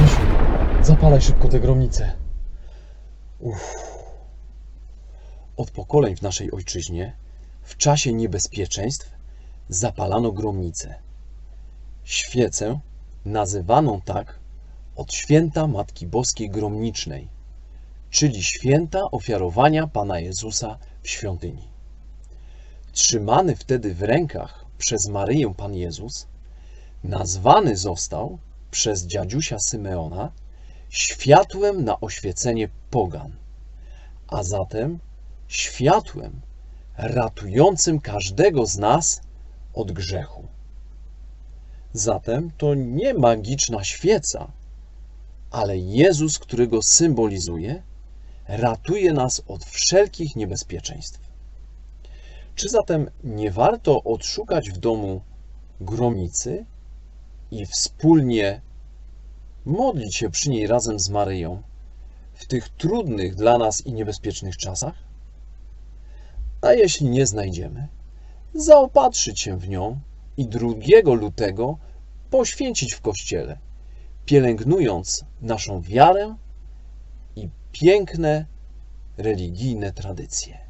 Misiu, zapalaj szybko tę gromnicę. Uff. Od pokoleń w naszej ojczyźnie w czasie niebezpieczeństw zapalano gromnicę. Świecę nazywaną tak od święta Matki Boskiej Gromnicznej, czyli święta ofiarowania Pana Jezusa w świątyni. Trzymany wtedy w rękach przez Maryję Pan Jezus, nazwany został przez dziadusia Symeona światłem na oświecenie pogan, a zatem światłem ratującym każdego z nas od grzechu. Zatem to nie magiczna świeca, ale Jezus, który go symbolizuje, ratuje nas od wszelkich niebezpieczeństw. Czy zatem nie warto odszukać w domu gromicy i wspólnie modlić się przy niej razem z Maryją w tych trudnych dla nas i niebezpiecznych czasach? A jeśli nie znajdziemy, zaopatrzyć się w nią i 2 lutego poświęcić w kościele, pielęgnując naszą wiarę i piękne religijne tradycje.